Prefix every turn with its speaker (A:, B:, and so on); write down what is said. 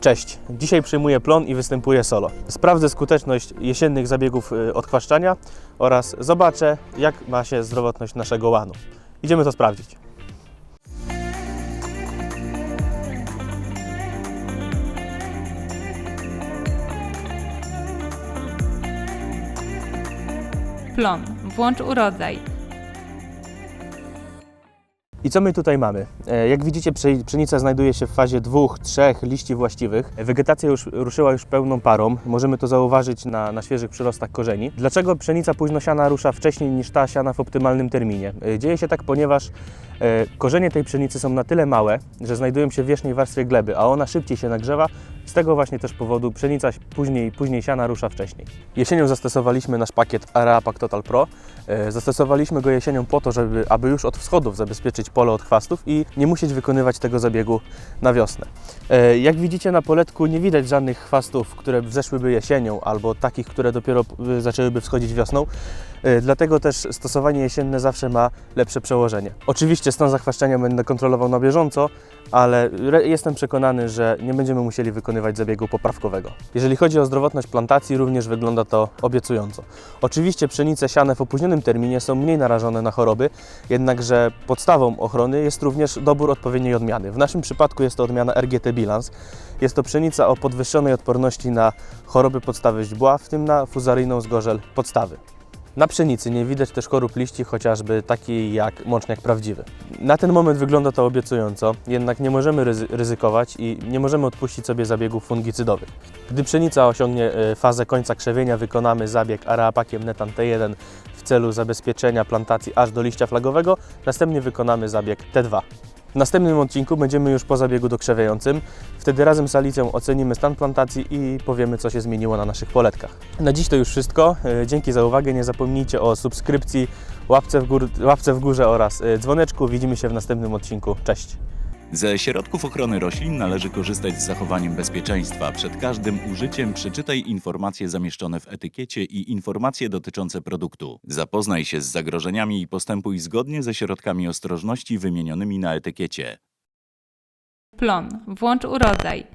A: Cześć, dzisiaj przyjmuję plon i występuję solo. Sprawdzę skuteczność jesiennych zabiegów y, odchwaszczania oraz zobaczę, jak ma się zdrowotność naszego łanu. Idziemy to sprawdzić.
B: Plon. Włącz urodzaj.
A: I co my tutaj mamy? E, Jak widzicie, psze- pszenica znajduje się w fazie dwóch, trzech liści właściwych. Wegetacja już ruszyła już pełną parą. Możemy to zauważyć na, na świeżych przyrostach korzeni. Dlaczego pszenica późnosiana rusza wcześniej niż ta siana w optymalnym terminie? E, Dzieje się tak, ponieważ korzenie tej pszenicy są na tyle małe, że znajdują się w wierzchniej warstwie gleby, a ona szybciej się nagrzewa. Z tego właśnie też powodu pszenica później, później siana rusza wcześniej. Jesienią zastosowaliśmy nasz pakiet Areapac Total Pro. E, Zastosowaliśmy go jesienią po to, żeby, aby już od wschodów zabezpieczyć pole od chwastów i nie musieć wykonywać tego zabiegu na wiosnę. E, Jak widzicie na poletku nie widać żadnych chwastów, które wzeszłyby jesienią albo takich, które dopiero e, zaczęłyby wschodzić wiosną. E, Dlatego też stosowanie jesienne zawsze ma lepsze przełożenie. Oczywiście stan zachwaszczenia będę kontrolował na bieżąco, ale jestem przekonany, że nie będziemy musieli wykonywać zabiegu poprawkowego. Jeżeli chodzi o zdrowotność plantacji, również wygląda to obiecująco. Oczywiście pszenice siane w opóźnionym terminie są mniej narażone na choroby, jednakże podstawą ochrony jest również dobór odpowiedniej odmiany. W naszym przypadku jest to odmiana RGT Bilans. Jest to pszenica o podwyższonej odporności na choroby podstawy źdźbła, w tym na fuzaryjną zgorzel podstawy. Na pszenicy nie widać też chorób liści, chociażby takiej jak mączniak prawdziwy. Na ten moment wygląda to obiecująco, jednak nie możemy ryzy- ryzykować i nie możemy odpuścić sobie zabiegów fungicydowych. Gdy pszenica osiągnie e, fazę końca krzewienia, wykonamy zabieg areapakiem Netan T1 w celu zabezpieczenia plantacji aż do liścia flagowego, następnie wykonamy zabieg T2. Następnym odcinku będziemy już po zabiegu dokrzewiającym. Wtedy razem z Alicją ocenimy stan plantacji i powiemy, co się zmieniło na naszych poletkach. Na dziś to już wszystko. E, Dzięki za uwagę. Nie zapomnijcie o subskrypcji, łapce w, gór, łapce w górze oraz e, dzwoneczku. Widzimy się w następnym odcinku. Cześć!
C: Ze środków ochrony roślin należy korzystać z zachowaniem bezpieczeństwa. Przed każdym użyciem przeczytaj informacje zamieszczone w etykiecie i informacje dotyczące produktu. Zapoznaj się z zagrożeniami i postępuj zgodnie ze środkami ostrożności wymienionymi na etykiecie.
B: Plon. Włącz urodzaj.